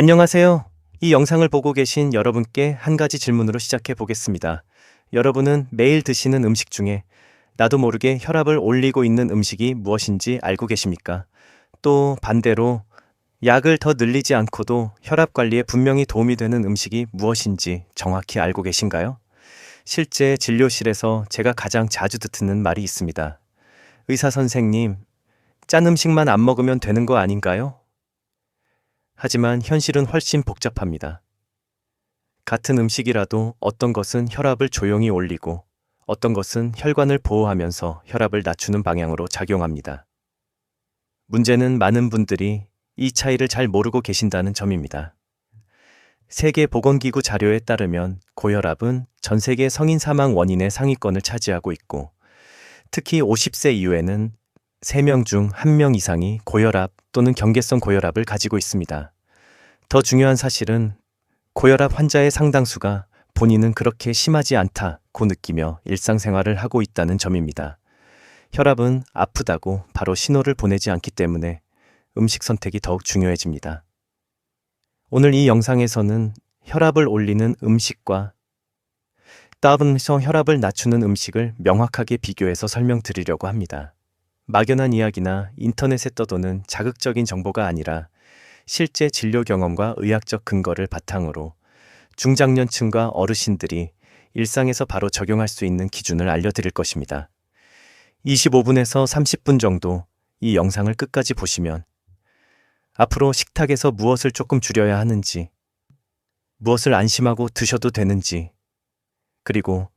안녕하세요. 이 영상을 보고 계신 여러분께 한 가지 질문으로 시작해 보겠습니다. 여러분은 매일 드시는 음식 중에 나도 모르게 혈압을 올리고 있는 음식이 무엇인지 알고 계십니까? 또 반대로 약을 더 늘리지 않고도 혈압 관리에 분명히 도움이 되는 음식이 무엇인지 정확히 알고 계신가요? 실제 진료실에서 제가 가장 자주 듣는 말이 있습니다. 의사 선생님, 짠 음식만 안 먹으면 되는 거 아닌가요? 하지만 현실은 훨씬 복잡합니다. 같은 음식이라도 어떤 것은 혈압을 조용히 올리고 어떤 것은 혈관을 보호하면서 혈압을 낮추는 방향으로 작용합니다. 문제는 많은 분들이 이 차이를 잘 모르고 계신다는 점입니다. 세계보건기구 자료에 따르면 고혈압은 전 세계 성인 사망 원인의 상위권을 차지하고 있고 특히 50세 이후에는 3명 중 1명 이상이 고혈압 또는 경계성 고혈압을 가지고 있습니다. 더 중요한 사실은 고혈압 환자의 상당수가 본인은 그렇게 심하지 않다고 느끼며 일상생활을 하고 있다는 점입니다. 혈압은 아프다고 바로 신호를 보내지 않기 때문에 음식 선택이 더욱 중요해집니다. 오늘 이 영상에서는 혈압을 올리는 음식과 따분서 혈압을 낮추는 음식을 명확하게 비교해서 설명드리려고 합니다. 막연한 이야기나 인터넷에 떠도는 자극적인 정보가 아니라 실제 진료 경험과 의학적 근거를 바탕으로 중장년층과 어르신들이 일상에서 바로 적용할 수 있는 기준을 알려드릴 것입니다. 25분에서 30분 정도 이 영상을 끝까지 보시면 앞으로 식탁에서 무엇을 조금 줄여야 하는지, 무엇을 안심하고 드셔도 되는지, 그리고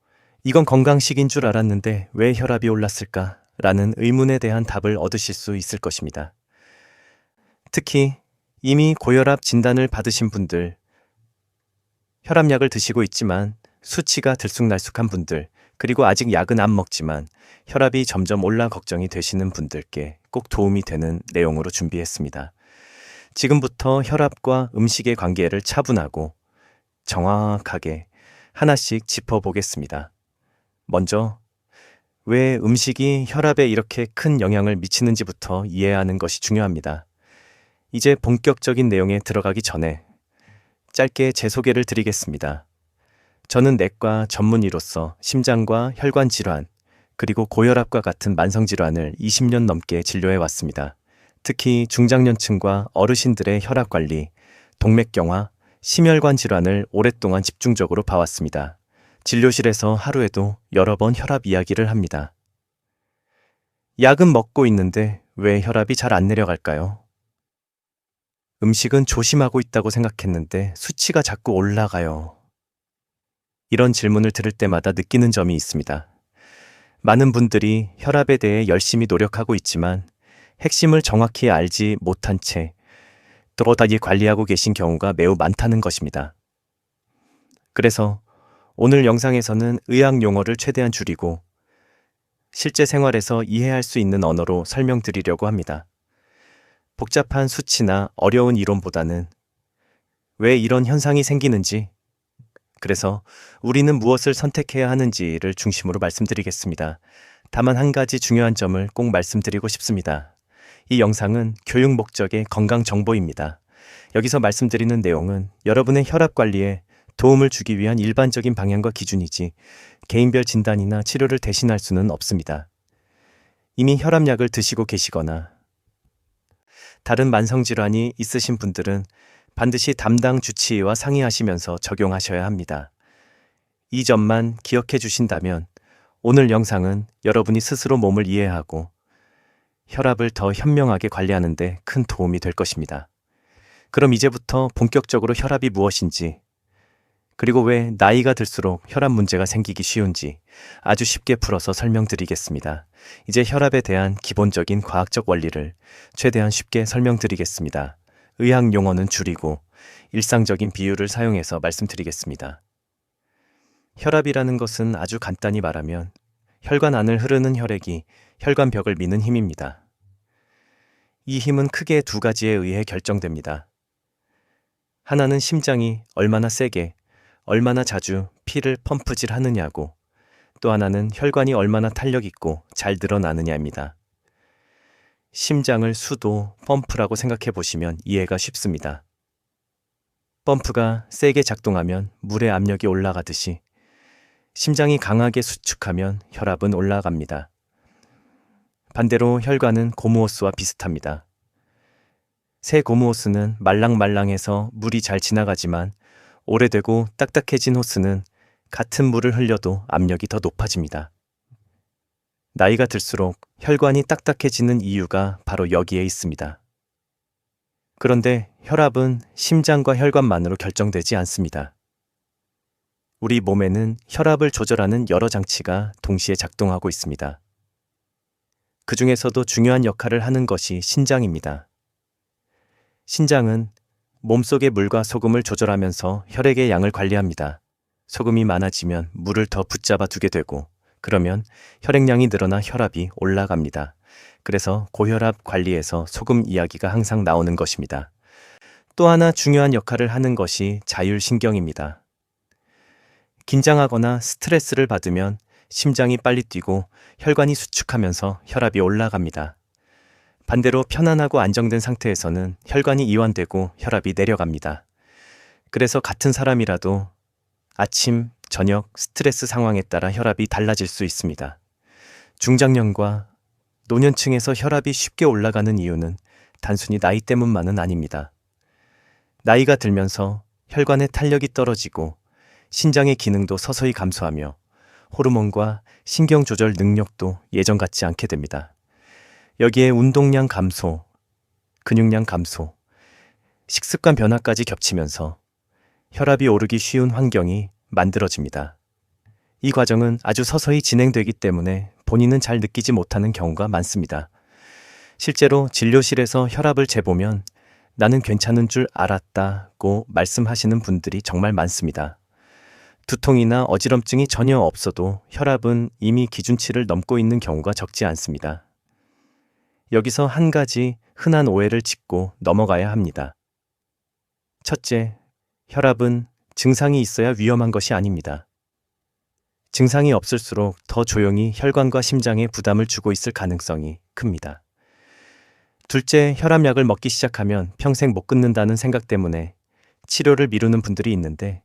이건 건강식인 줄 알았는데 왜 혈압이 올랐을까? 라는 의문에 대한 답을 얻으실 수 있을 것입니다. 특히 이미 고혈압 진단을 받으신 분들, 혈압약을 드시고 있지만 수치가 들쑥날쑥한 분들, 그리고 아직 약은 안 먹지만 혈압이 점점 올라 걱정이 되시는 분들께 꼭 도움이 되는 내용으로 준비했습니다. 지금부터 혈압과 음식의 관계를 차분하고 정확하게 하나씩 짚어보겠습니다. 먼저, 왜 음식이 혈압에 이렇게 큰 영향을 미치는지부터 이해하는 것이 중요합니다. 이제 본격적인 내용에 들어가기 전에 짧게 제 소개를 드리겠습니다. 저는 내과 전문의로서 심장과 혈관 질환, 그리고 고혈압과 같은 만성 질환을 20년 넘게 진료해 왔습니다. 특히 중장년층과 어르신들의 혈압 관리, 동맥경화, 심혈관 질환을 오랫동안 집중적으로 봐왔습니다. 진료실에서 하루에도 여러 번 혈압 이야기를 합니다. 약은 먹고 있는데 왜 혈압이 잘 안 내려갈까요? 음식은 조심하고 있다고 생각했는데 수치가 자꾸 올라가요. 이런 질문을 들을 때마다 느끼는 점이 있습니다. 많은 분들이 혈압에 대해 열심히 노력하고 있지만 핵심을 정확히 알지 못한 채 또다시 관리하고 계신 경우가 매우 많다는 것입니다. 그래서 오늘 영상에서는 의학 용어를 최대한 줄이고 실제 생활에서 이해할 수 있는 언어로 설명드리려고 합니다. 복잡한 수치나 어려운 이론보다는 왜 이런 현상이 생기는지, 그래서 우리는 무엇을 선택해야 하는지를 중심으로 말씀드리겠습니다. 다만 한 가지 중요한 점을 꼭 말씀드리고 싶습니다. 이 영상은 교육 목적의 건강 정보입니다. 여기서 말씀드리는 내용은 여러분의 혈압 관리에 도움을 주기 위한 일반적인 방향과 기준이지 개인별 진단이나 치료를 대신할 수는 없습니다. 이미 혈압약을 드시고 계시거나 다른 만성질환이 있으신 분들은 반드시 담당 주치의와 상의하시면서 적용하셔야 합니다. 이 점만 기억해 주신다면 오늘 영상은 여러분이 스스로 몸을 이해하고 혈압을 더 현명하게 관리하는데 큰 도움이 될 것입니다. 그럼 이제부터 본격적으로 혈압이 무엇인지, 그리고 왜 나이가 들수록 혈압 문제가 생기기 쉬운지 아주 쉽게 풀어서 설명드리겠습니다. 이제 혈압에 대한 기본적인 과학적 원리를 최대한 쉽게 설명드리겠습니다. 의학 용어는 줄이고 일상적인 비유를 사용해서 말씀드리겠습니다. 혈압이라는 것은 아주 간단히 말하면 혈관 안을 흐르는 혈액이 혈관벽을 미는 힘입니다. 이 힘은 크게 두 가지에 의해 결정됩니다. 하나는 심장이 얼마나 세게, 얼마나 자주 피를 펌프질 하느냐고, 또 하나는 혈관이 얼마나 탄력 있고 잘 늘어나느냐입니다. 심장을 수도, 펌프라고 생각해 보시면 이해가 쉽습니다. 펌프가 세게 작동하면 물의 압력이 올라가듯이 심장이 강하게 수축하면 혈압은 올라갑니다. 반대로 혈관은 고무호스와 비슷합니다. 새 고무호스는 말랑말랑해서 물이 잘 지나가지만 오래되고 딱딱해진 호스는 같은 물을 흘려도 압력이 더 높아집니다. 나이가 들수록 혈관이 딱딱해지는 이유가 바로 여기에 있습니다. 그런데 혈압은 심장과 혈관만으로 결정되지 않습니다. 우리 몸에는 혈압을 조절하는 여러 장치가 동시에 작동하고 있습니다. 그 중에서도 중요한 역할을 하는 것이 신장입니다. 신장은 몸속의 물과 소금을 조절하면서 혈액의 양을 관리합니다. 소금이 많아지면 물을 더 붙잡아 두게 되고 그러면 혈액량이 늘어나 혈압이 올라갑니다. 그래서 고혈압 관리에서 소금 이야기가 항상 나오는 것입니다. 또 하나 중요한 역할을 하는 것이 자율신경입니다. 긴장하거나 스트레스를 받으면 심장이 빨리 뛰고 혈관이 수축하면서 혈압이 올라갑니다. 반대로 편안하고 안정된 상태에서는 혈관이 이완되고 혈압이 내려갑니다. 그래서 같은 사람이라도 아침, 저녁, 스트레스 상황에 따라 혈압이 달라질 수 있습니다. 중장년과 노년층에서 혈압이 쉽게 올라가는 이유는 단순히 나이 때문만은 아닙니다. 나이가 들면서 혈관의 탄력이 떨어지고 신장의 기능도 서서히 감소하며 호르몬과 신경 조절 능력도 예전 같지 않게 됩니다. 여기에 운동량 감소, 근육량 감소, 식습관 변화까지 겹치면서 혈압이 오르기 쉬운 환경이 만들어집니다. 이 과정은 아주 서서히 진행되기 때문에 본인은 잘 느끼지 못하는 경우가 많습니다. 실제로 진료실에서 혈압을 재보면 나는 괜찮은 줄 알았다고 말씀하시는 분들이 정말 많습니다. 두통이나 어지럼증이 전혀 없어도 혈압은 이미 기준치를 넘고 있는 경우가 적지 않습니다. 여기서 한 가지 흔한 오해를 짚고 넘어가야 합니다. 첫째, 혈압은 증상이 있어야 위험한 것이 아닙니다. 증상이 없을수록 더 조용히 혈관과 심장에 부담을 주고 있을 가능성이 큽니다. 둘째, 혈압약을 먹기 시작하면 평생 못 끊는다는 생각 때문에 치료를 미루는 분들이 있는데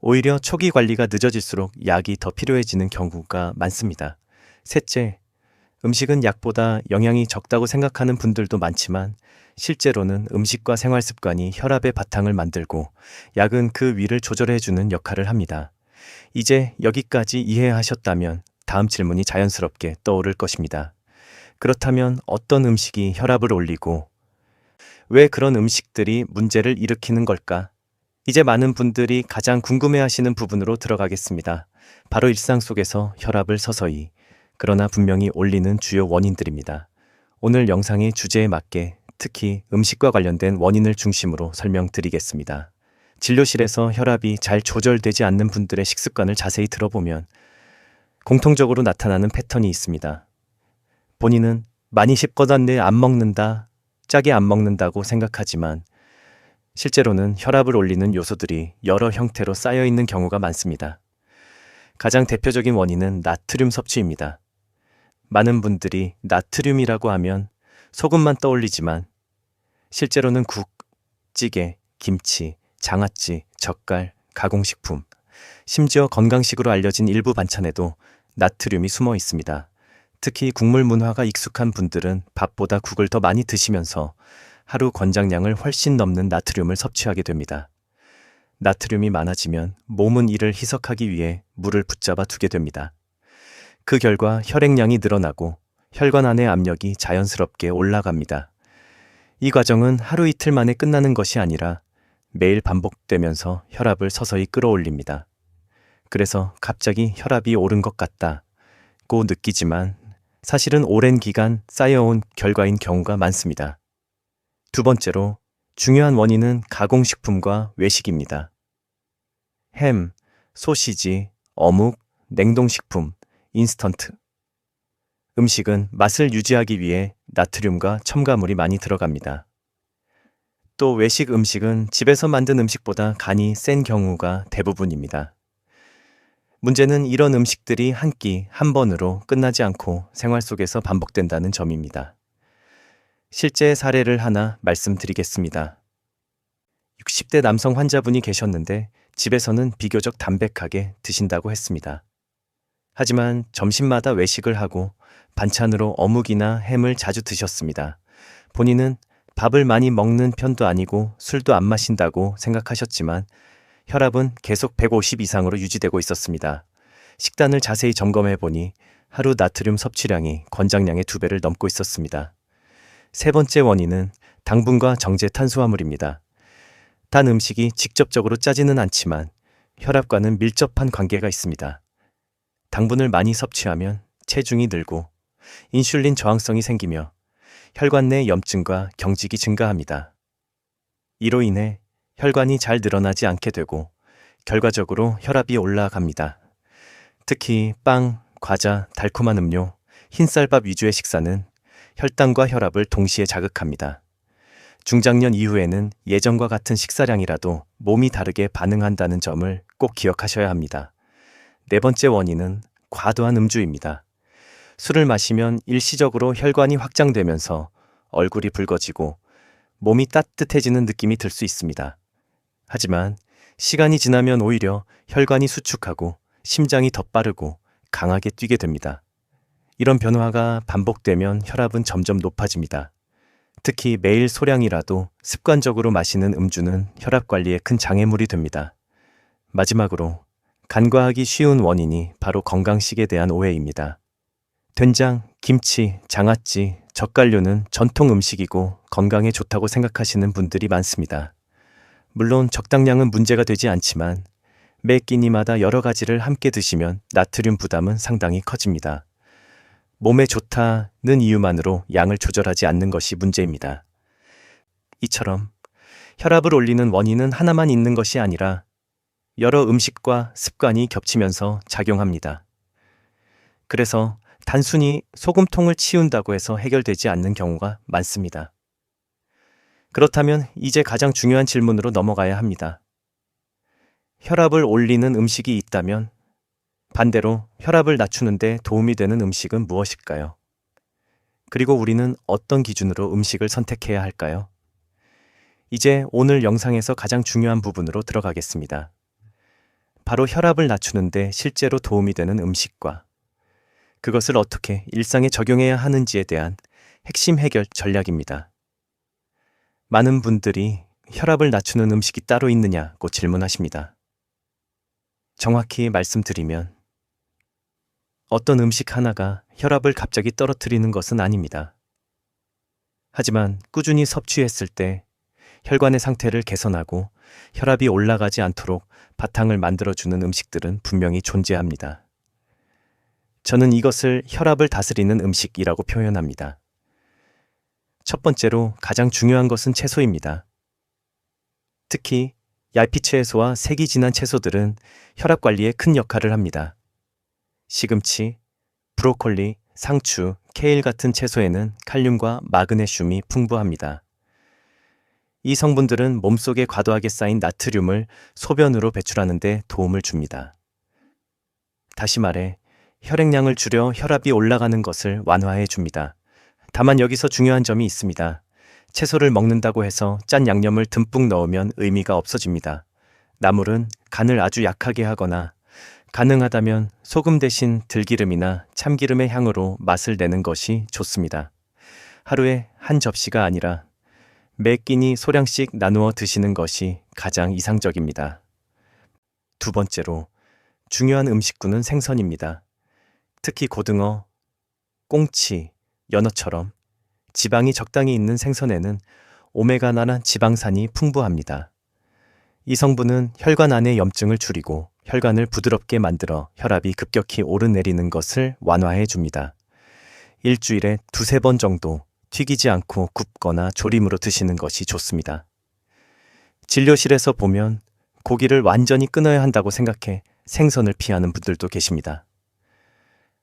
오히려 초기 관리가 늦어질수록 약이 더 필요해지는 경우가 많습니다. 셋째, 음식은 약보다 영양이 적다고 생각하는 분들도 많지만 실제로는 음식과 생활 습관이 혈압의 바탕을 만들고 약은 그 위를 조절해주는 역할을 합니다. 이제 여기까지 이해하셨다면 다음 질문이 자연스럽게 떠오를 것입니다. 그렇다면 어떤 음식이 혈압을 올리고 왜 그런 음식들이 문제를 일으키는 걸까? 이제 많은 분들이 가장 궁금해 하시는 부분으로 들어가겠습니다. 바로 일상 속에서 혈압을 서서히, 그러나 분명히 올리는 주요 원인들입니다. 오늘 영상의 주제에 맞게 특히 음식과 관련된 원인을 중심으로 설명드리겠습니다. 진료실에서 혈압이 잘 조절되지 않는 분들의 식습관을 자세히 들어보면 공통적으로 나타나는 패턴이 있습니다. 본인은 많이 씹거나 늘안 먹는다, 짜게 안 먹는다고 생각하지만 실제로는 혈압을 올리는 요소들이 여러 형태로 쌓여 있는 경우가 많습니다. 가장 대표적인 원인은 나트륨 섭취입니다. 많은 분들이 나트륨이라고 하면 소금만 떠올리지만 실제로는 국, 찌개, 김치, 장아찌, 젓갈, 가공식품, 심지어 건강식으로 알려진 일부 반찬에도 나트륨이 숨어 있습니다. 특히 국물 문화가 익숙한 분들은 밥보다 국을 더 많이 드시면서 하루 권장량을 훨씬 넘는 나트륨을 섭취하게 됩니다. 나트륨이 많아지면 몸은 이를 희석하기 위해 물을 붙잡아 두게 됩니다. 그 결과 혈액량이 늘어나고 혈관 안의 압력이 자연스럽게 올라갑니다. 이 과정은 하루 이틀 만에 끝나는 것이 아니라 매일 반복되면서 혈압을 서서히 끌어올립니다. 그래서 갑자기 혈압이 오른 것 같다고 느끼지만 사실은 오랜 기간 쌓여온 결과인 경우가 많습니다. 두 번째로 중요한 원인은 가공식품과 외식입니다. 햄, 소시지, 어묵, 냉동식품, 인스턴트. 음식은 맛을 유지하기 위해 나트륨과 첨가물이 많이 들어갑니다. 또 외식 음식은 집에서 만든 음식보다 간이 센 경우가 대부분입니다. 문제는 이런 음식들이 한 끼, 한 번으로 끝나지 않고 생활 속에서 반복된다는 점입니다. 실제 사례를 하나 말씀드리겠습니다. 60대 남성 환자분이 계셨는데 집에서는 비교적 담백하게 드신다고 했습니다. 하지만 점심마다 외식을 하고 반찬으로 어묵이나 햄을 자주 드셨습니다. 본인은 밥을 많이 먹는 편도 아니고 술도 안 마신다고 생각하셨지만 혈압은 계속 150 이상으로 유지되고 있었습니다. 식단을 자세히 점검해 보니 하루 나트륨 섭취량이 권장량의 두 배를 넘고 있었습니다. 세 번째 원인은 당분과 정제 탄수화물입니다. 단 음식이 직접적으로 짜지는 않지만 혈압과는 밀접한 관계가 있습니다. 당분을 많이 섭취하면 체중이 늘고 인슐린 저항성이 생기며 혈관 내 염증과 경직이 증가합니다. 이로 인해 혈관이 잘 늘어나지 않게 되고 결과적으로 혈압이 올라갑니다. 특히 빵, 과자, 달콤한 음료, 흰쌀밥 위주의 식사는 혈당과 혈압을 동시에 자극합니다. 중장년 이후에는 예전과 같은 식사량이라도 몸이 다르게 반응한다는 점을 꼭 기억하셔야 합니다. 네 번째 원인은 과도한 음주입니다. 술을 마시면 일시적으로 혈관이 확장되면서 얼굴이 붉어지고 몸이 따뜻해지는 느낌이 들 수 있습니다. 하지만 시간이 지나면 오히려 혈관이 수축하고 심장이 더 빠르고 강하게 뛰게 됩니다. 이런 변화가 반복되면 혈압은 점점 높아집니다. 특히 매일 소량이라도 습관적으로 마시는 음주는 혈압 관리에 큰 장애물이 됩니다. 마지막으로 간과하기 쉬운 원인이 바로 건강식에 대한 오해입니다. 된장, 김치, 장아찌, 젓갈류는 전통 음식이고 건강에 좋다고 생각하시는 분들이 많습니다. 물론 적당량은 문제가 되지 않지만 매 끼니마다 여러 가지를 함께 드시면 나트륨 부담은 상당히 커집니다. 몸에 좋다는 이유만으로 양을 조절하지 않는 것이 문제입니다. 이처럼 혈압을 올리는 원인은 하나만 있는 것이 아니라 여러 음식과 습관이 겹치면서 작용합니다. 그래서 단순히 소금통을 치운다고 해서 해결되지 않는 경우가 많습니다. 그렇다면 이제 가장 중요한 질문으로 넘어가야 합니다. 혈압을 올리는 음식이 있다면 반대로 혈압을 낮추는데 도움이 되는 음식은 무엇일까요? 그리고 우리는 어떤 기준으로 음식을 선택해야 할까요? 이제 오늘 영상에서 가장 중요한 부분으로 들어가겠습니다. 바로 혈압을 낮추는데 실제로 도움이 되는 음식과 그것을 어떻게 일상에 적용해야 하는지에 대한 핵심 해결 전략입니다. 많은 분들이 혈압을 낮추는 음식이 따로 있느냐고 질문하십니다. 정확히 말씀드리면 어떤 음식 하나가 혈압을 갑자기 떨어뜨리는 것은 아닙니다. 하지만 꾸준히 섭취했을 때 혈관의 상태를 개선하고 혈압이 올라가지 않도록 바탕을 만들어주는 음식들은 분명히 존재합니다. 저는 이것을 혈압을 다스리는 음식이라고 표현합니다. 첫 번째로 가장 중요한 것은 채소입니다. 특히 얄피치 채소와 색이 진한 채소들은 혈압 관리에 큰 역할을 합니다. 시금치, 브로콜리, 상추, 케일 같은 채소에는 칼륨과 마그네슘이 풍부합니다. 이 성분들은 몸속에 과도하게 쌓인 나트륨을 소변으로 배출하는 데 도움을 줍니다. 다시 말해, 혈액량을 줄여 혈압이 올라가는 것을 완화해 줍니다. 다만 여기서 중요한 점이 있습니다. 채소를 먹는다고 해서 짠 양념을 듬뿍 넣으면 의미가 없어집니다. 나물은 간을 아주 약하게 하거나 가능하다면 소금 대신 들기름이나 참기름의 향으로 맛을 내는 것이 좋습니다. 하루에 한 접시가 아니라 매 끼니 소량씩 나누어 드시는 것이 가장 이상적입니다. 두 번째로 중요한 음식군은 생선입니다. 특히 고등어, 꽁치, 연어처럼 지방이 적당히 있는 생선에는 오메가9란 지방산이 풍부합니다. 이 성분은 혈관 안의 염증을 줄이고 혈관을 부드럽게 만들어 혈압이 급격히 오르내리는 것을 완화해 줍니다. 일주일에 두세 번 정도 튀기지 않고 굽거나 조림으로 드시는 것이 좋습니다. 진료실에서 보면 고기를 완전히 끊어야 한다고 생각해 생선을 피하는 분들도 계십니다.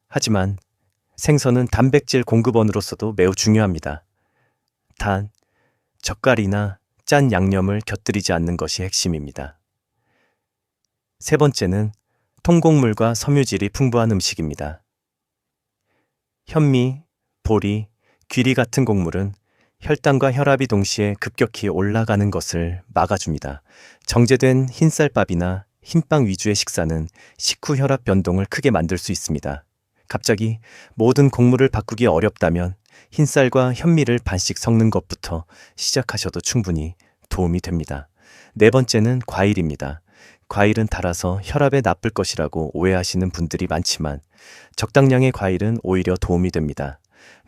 하지만 생선은 단백질 공급원으로서도 매우 중요합니다. 단, 젓갈이나 짠 양념을 곁들이지 않는 것이 핵심입니다. 세 번째는 통곡물과 섬유질이 풍부한 음식입니다. 현미, 보리, 귀리 같은 곡물은 혈당과 혈압이 동시에 급격히 올라가는 것을 막아줍니다. 정제된 흰쌀밥이나 흰빵 위주의 식사는 식후 혈압 변동을 크게 만들 수 있습니다. 갑자기 모든 곡물을 바꾸기 어렵다면 흰쌀과 현미를 반씩 섞는 것부터 시작하셔도 충분히 도움이 됩니다. 네 번째는 과일입니다. 과일은 달아서 혈압에 나쁠 것이라고 오해하시는 분들이 많지만 적당량의 과일은 오히려 도움이 됩니다.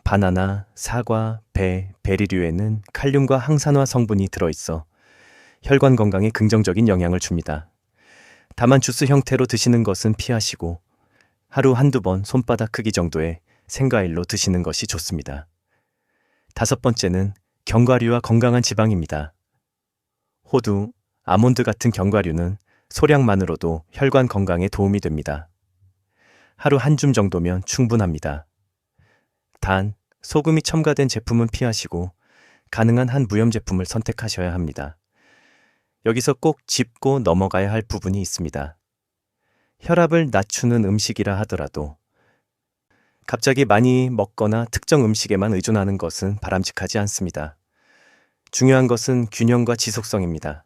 바나나, 사과, 배, 베리류에는 칼륨과 항산화 성분이 들어있어 혈관 건강에 긍정적인 영향을 줍니다. 다만 주스 형태로 드시는 것은 피하시고 하루 한두 번 손바닥 크기 정도의 생과일로 드시는 것이 좋습니다. 다섯 번째는 견과류와 건강한 지방입니다. 호두, 아몬드 같은 견과류는 소량만으로도 혈관 건강에 도움이 됩니다. 하루 한 줌 정도면 충분합니다. 단, 소금이 첨가된 제품은 피하시고 가능한 한 무염 제품을 선택하셔야 합니다. 여기서 꼭 짚고 넘어가야 할 부분이 있습니다. 혈압을 낮추는 음식이라 하더라도 갑자기 많이 먹거나 특정 음식에만 의존하는 것은 바람직하지 않습니다. 중요한 것은 균형과 지속성입니다.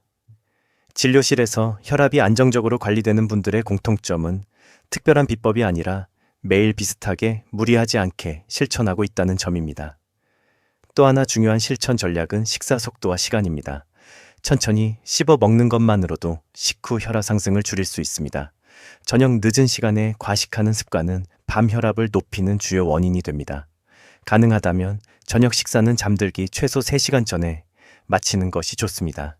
진료실에서 혈압이 안정적으로 관리되는 분들의 공통점은 특별한 비법이 아니라 매일 비슷하게 무리하지 않게 실천하고 있다는 점입니다. 또 하나 중요한 실천 전략은 식사 속도와 시간입니다. 천천히 씹어 먹는 것만으로도 식후 혈압 상승을 줄일 수 있습니다. 저녁 늦은 시간에 과식하는 습관은 밤 혈압을 높이는 주요 원인이 됩니다. 가능하다면 저녁 식사는 잠들기 최소 3시간 전에 마치는 것이 좋습니다.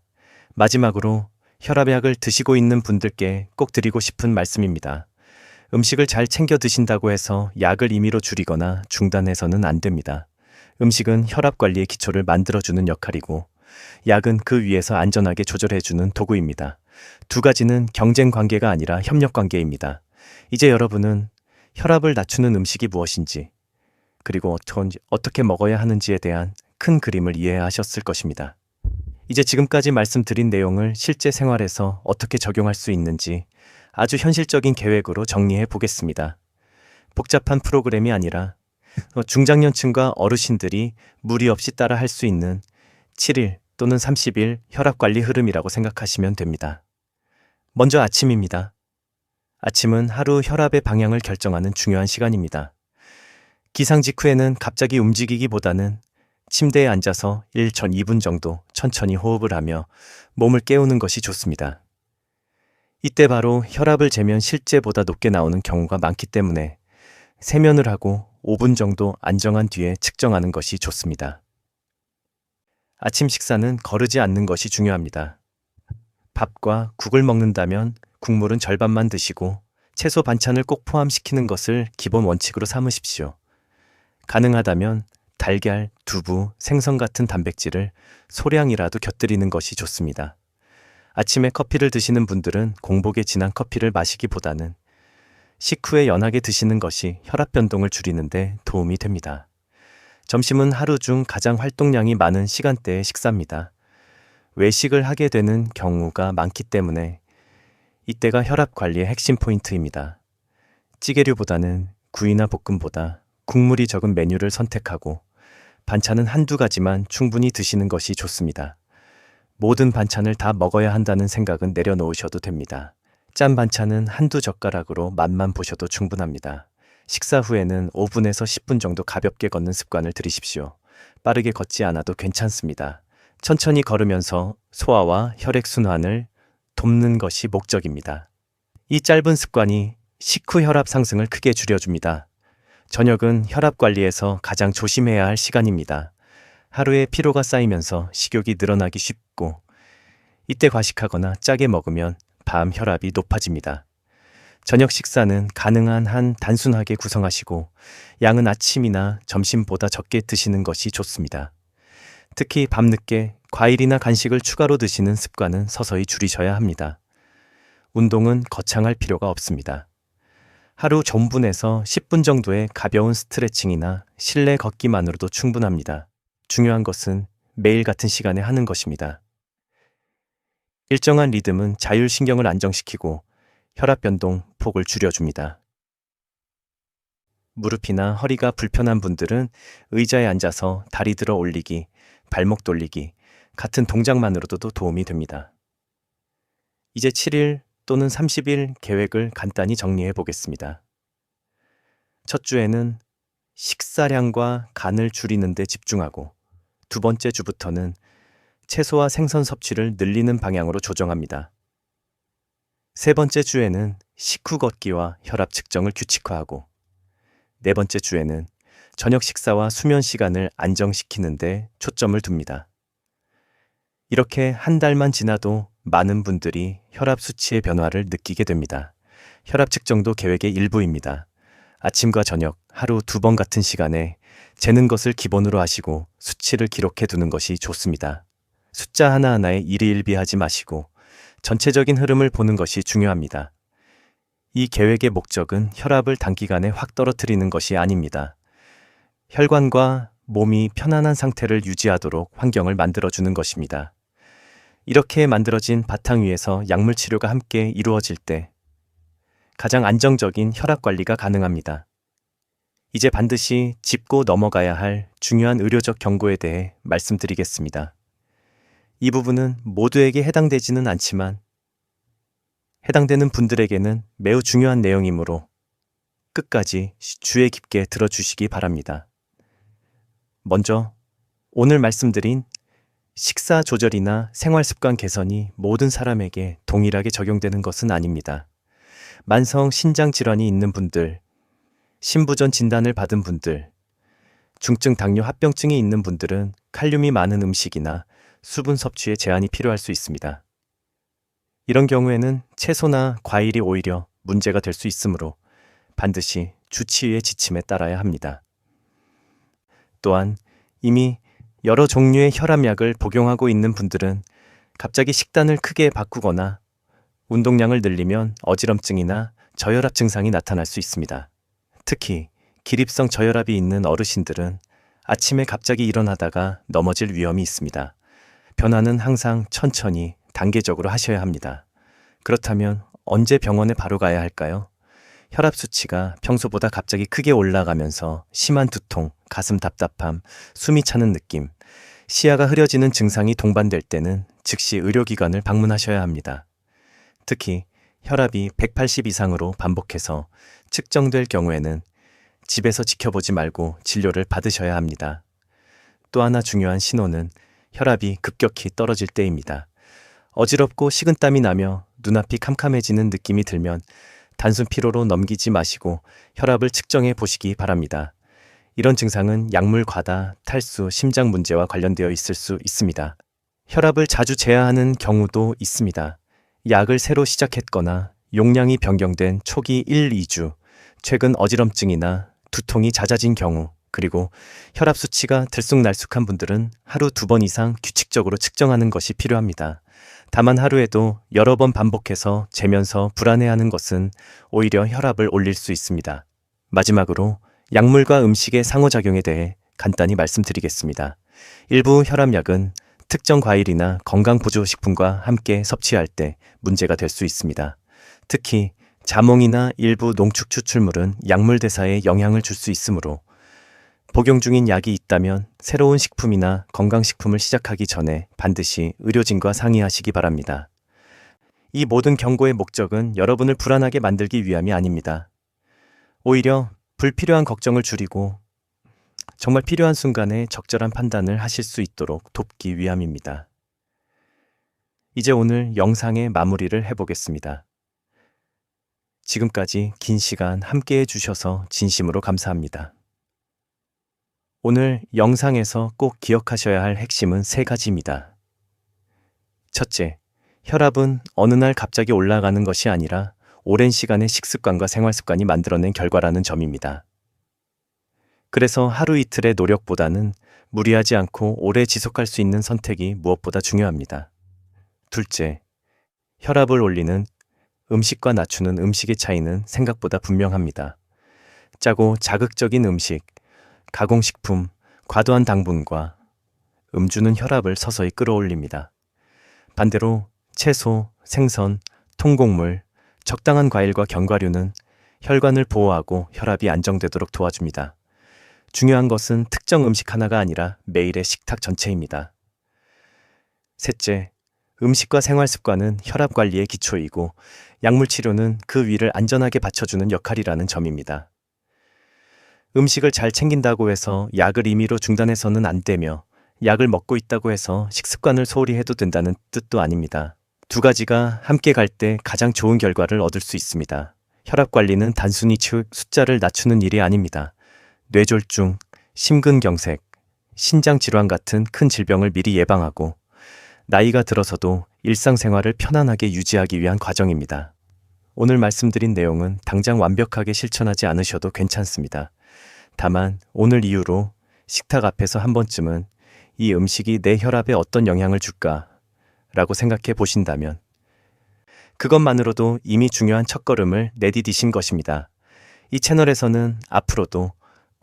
마지막으로 혈압약을 드시고 있는 분들께 꼭 드리고 싶은 말씀입니다. 음식을 잘 챙겨 드신다고 해서 약을 임의로 줄이거나 중단해서는 안 됩니다. 음식은 혈압 관리의 기초를 만들어주는 역할이고, 약은 그 위에서 안전하게 조절해주는 도구입니다. 두 가지는 경쟁 관계가 아니라 협력 관계입니다. 이제 여러분은 혈압을 낮추는 음식이 무엇인지, 그리고 어떻게 먹어야 하는지에 대한 큰 그림을 이해하셨을 것입니다. 이제 지금까지 말씀드린 내용을 실제 생활에서 어떻게 적용할 수 있는지 아주 현실적인 계획으로 정리해 보겠습니다. 복잡한 프로그램이 아니라 중장년층과 어르신들이 무리 없이 따라 할 수 있는 7일 또는 30일 혈압 관리 흐름이라고 생각하시면 됩니다. 먼저 아침입니다. 아침은 하루 혈압의 방향을 결정하는 중요한 시간입니다. 기상 직후에는 갑자기 움직이기보다는 침대에 앉아서 1전 2분 정도 천천히 호흡을 하며 몸을 깨우는 것이 좋습니다. 이때 바로 혈압을 재면 실제보다 높게 나오는 경우가 많기 때문에 세면을 하고 5분 정도 안정한 뒤에 측정하는 것이 좋습니다. 아침 식사는 거르지 않는 것이 중요합니다. 밥과 국을 먹는다면 국물은 절반만 드시고 채소 반찬을 꼭 포함시키는 것을 기본 원칙으로 삼으십시오. 가능하다면 달걀, 두부, 생선 같은 단백질을 소량이라도 곁들이는 것이 좋습니다. 아침에 커피를 드시는 분들은 공복에 진한 커피를 마시기보다는 식후에 연하게 드시는 것이 혈압 변동을 줄이는데 도움이 됩니다. 점심은 하루 중 가장 활동량이 많은 시간대의 식사입니다. 외식을 하게 되는 경우가 많기 때문에 이때가 혈압 관리의 핵심 포인트입니다. 찌개류보다는 구이나 볶음보다 국물이 적은 메뉴를 선택하고 반찬은 한두 가지만 충분히 드시는 것이 좋습니다. 모든 반찬을 다 먹어야 한다는 생각은 내려놓으셔도 됩니다. 짠 반찬은 한두 젓가락으로 맛만 보셔도 충분합니다. 식사 후에는 5분에서 10분 정도 가볍게 걷는 습관을 들이십시오. 빠르게 걷지 않아도 괜찮습니다. 천천히 걸으면서 소화와 혈액순환을 돕는 것이 목적입니다. 이 짧은 습관이 식후 혈압 상승을 크게 줄여줍니다. 저녁은 혈압 관리에서 가장 조심해야 할 시간입니다. 하루에 피로가 쌓이면서 식욕이 늘어나기 쉽고 이때 과식하거나 짜게 먹으면 밤 혈압이 높아집니다. 저녁 식사는 가능한 한 단순하게 구성하시고 양은 아침이나 점심보다 적게 드시는 것이 좋습니다. 특히 밤늦게 과일이나 간식을 추가로 드시는 습관은 서서히 줄이셔야 합니다. 운동은 거창할 필요가 없습니다. 하루 전분에서 10분 정도의 가벼운 스트레칭이나 실내 걷기만으로도 충분합니다. 중요한 것은 매일 같은 시간에 하는 것입니다. 일정한 리듬은 자율신경을 안정시키고 혈압 변동 폭을 줄여줍니다. 무릎이나 허리가 불편한 분들은 의자에 앉아서 다리 들어 올리기, 발목 돌리기 같은 동작만으로도 도움이 됩니다. 이제 7일 또는 30일 계획을 간단히 정리해 보겠습니다. 첫 주에는 식사량과 간을 줄이는 데 집중하고 두 번째 주부터는 채소와 생선 섭취를 늘리는 방향으로 조정합니다. 세 번째 주에는 식후 걷기와 혈압 측정을 규칙화하고 네 번째 주에는 저녁 식사와 수면 시간을 안정시키는데 초점을 둡니다. 이렇게 한 달만 지나도 많은 분들이 혈압 수치의 변화를 느끼게 됩니다. 혈압 측정도 계획의 일부입니다. 아침과 저녁 하루 두 번 같은 시간에 재는 것을 기본으로 하시고 수치를 기록해 두는 것이 좋습니다. 숫자 하나하나에 일희일비하지 마시고 전체적인 흐름을 보는 것이 중요합니다. 이 계획의 목적은 혈압을 단기간에 확 떨어뜨리는 것이 아닙니다. 혈관과 몸이 편안한 상태를 유지하도록 환경을 만들어주는 것입니다. 이렇게 만들어진 바탕 위에서 약물 치료가 함께 이루어질 때 가장 안정적인 혈압 관리가 가능합니다. 이제 반드시 짚고 넘어가야 할 중요한 의료적 경고에 대해 말씀드리겠습니다. 이 부분은 모두에게 해당되지는 않지만 해당되는 분들에게는 매우 중요한 내용이므로 끝까지 주의 깊게 들어주시기 바랍니다. 먼저 오늘 말씀드린 식사 조절이나 생활 습관 개선이 모든 사람에게 동일하게 적용되는 것은 아닙니다. 만성 신장 질환이 있는 분들, 신부전 진단을 받은 분들, 중증 당뇨 합병증이 있는 분들은 칼륨이 많은 음식이나 수분 섭취에 제한이 필요할 수 있습니다. 이런 경우에는 채소나 과일이 오히려 문제가 될 수 있으므로 반드시 주치의의 지침에 따라야 합니다. 또한 이미 여러 종류의 혈압약을 복용하고 있는 분들은 갑자기 식단을 크게 바꾸거나 운동량을 늘리면 어지럼증이나 저혈압 증상이 나타날 수 있습니다. 특히 기립성 저혈압이 있는 어르신들은 아침에 갑자기 일어나다가 넘어질 위험이 있습니다. 변화는 항상 천천히 단계적으로 하셔야 합니다. 그렇다면 언제 병원에 바로 가야 할까요? 혈압 수치가 평소보다 갑자기 크게 올라가면서 심한 두통, 가슴 답답함, 숨이 차는 느낌, 시야가 흐려지는 증상이 동반될 때는 즉시 의료기관을 방문하셔야 합니다. 특히 혈압이 180 이상으로 반복해서 측정될 경우에는 집에서 지켜보지 말고 진료를 받으셔야 합니다. 또 하나 중요한 신호는 혈압이 급격히 떨어질 때입니다. 어지럽고 식은땀이 나며 눈앞이 캄캄해지는 느낌이 들면 단순 피로로 넘기지 마시고 혈압을 측정해 보시기 바랍니다. 이런 증상은 약물 과다, 탈수, 심장 문제와 관련되어 있을 수 있습니다. 혈압을 자주 제한하는 경우도 있습니다. 약을 새로 시작했거나 용량이 변경된 초기 1, 2주, 최근 어지럼증이나 두통이 잦아진 경우, 그리고 혈압 수치가 들쑥날쑥한 분들은 하루 두 번 이상 규칙적으로 측정하는 것이 필요합니다. 다만 하루에도 여러 번 반복해서 재면서 불안해하는 것은 오히려 혈압을 올릴 수 있습니다. 마지막으로 약물과 음식의 상호작용에 대해 간단히 말씀드리겠습니다. 일부 혈압약은 특정 과일이나 건강보조식품과 함께 섭취할 때 문제가 될 수 있습니다. 특히 자몽이나 일부 농축 추출물은 약물 대사에 영향을 줄 수 있으므로 복용 중인 약이 있다면 새로운 식품이나 건강식품을 시작하기 전에 반드시 의료진과 상의하시기 바랍니다. 이 모든 경고의 목적은 여러분을 불안하게 만들기 위함이 아닙니다. 오히려 불필요한 걱정을 줄이고 정말 필요한 순간에 적절한 판단을 하실 수 있도록 돕기 위함입니다. 이제 오늘 영상의 마무리를 해보겠습니다. 지금까지 긴 시간 함께 해주셔서 진심으로 감사합니다. 오늘 영상에서 꼭 기억하셔야 할 핵심은 세 가지입니다. 첫째, 혈압은 어느 날 갑자기 올라가는 것이 아니라 오랜 시간의 식습관과 생활 습관이 만들어낸 결과라는 점입니다. 그래서 하루 이틀의 노력보다는 무리하지 않고 오래 지속할 수 있는 선택이 무엇보다 중요합니다. 둘째, 혈압을 올리는 음식과 낮추는 음식의 차이는 생각보다 분명합니다. 짜고 자극적인 음식, 가공식품, 과도한 당분과 음주는 혈압을 서서히 끌어올립니다. 반대로 채소, 생선, 통곡물, 적당한 과일과 견과류는 혈관을 보호하고 혈압이 안정되도록 도와줍니다. 중요한 것은 특정 음식 하나가 아니라 매일의 식탁 전체입니다. 셋째, 음식과 생활 습관은 혈압 관리의 기초이고 약물 치료는 그 위를 안전하게 받쳐주는 역할이라는 점입니다. 음식을 잘 챙긴다고 해서 약을 임의로 중단해서는 안 되며 약을 먹고 있다고 해서 식습관을 소홀히 해도 된다는 뜻도 아닙니다. 두 가지가 함께 갈 때 가장 좋은 결과를 얻을 수 있습니다. 혈압 관리는 단순히 치- 숫자를 낮추는 일이 아닙니다. 뇌졸중, 심근경색, 신장 질환 같은 큰 질병을 미리 예방하고 나이가 들어서도 일상생활을 편안하게 유지하기 위한 과정입니다. 오늘 말씀드린 내용은 당장 완벽하게 실천하지 않으셔도 괜찮습니다. 다만 오늘 이후로 식탁 앞에서 한 번쯤은 이 음식이 내 혈압에 어떤 영향을 줄까? 라고 생각해 보신다면 그것만으로도 이미 중요한 첫걸음을 내디디신 것입니다. 이 채널에서는 앞으로도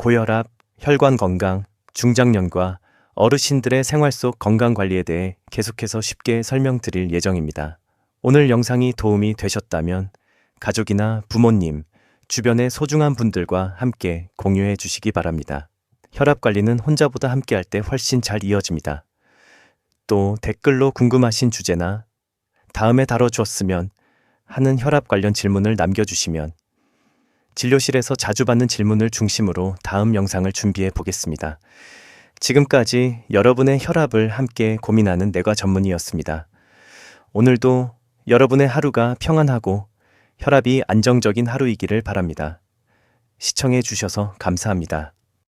고혈압, 혈관 건강, 중장년과 어르신들의 생활 속 건강 관리에 대해 계속해서 쉽게 설명드릴 예정입니다. 오늘 영상이 도움이 되셨다면 가족이나 부모님, 주변의 소중한 분들과 함께 공유해 주시기 바랍니다. 혈압 관리는 혼자보다 함께 할 때 훨씬 잘 이어집니다. 또 댓글로 궁금하신 주제나 다음에 다뤄주었으면 하는 혈압 관련 질문을 남겨주시면 진료실에서 자주 받는 질문을 중심으로 다음 영상을 준비해 보겠습니다. 지금까지 여러분의 혈압을 함께 고민하는 내과 전문의였습니다. 오늘도 여러분의 하루가 평안하고 혈압이 안정적인 하루이기를 바랍니다. 시청해 주셔서 감사합니다.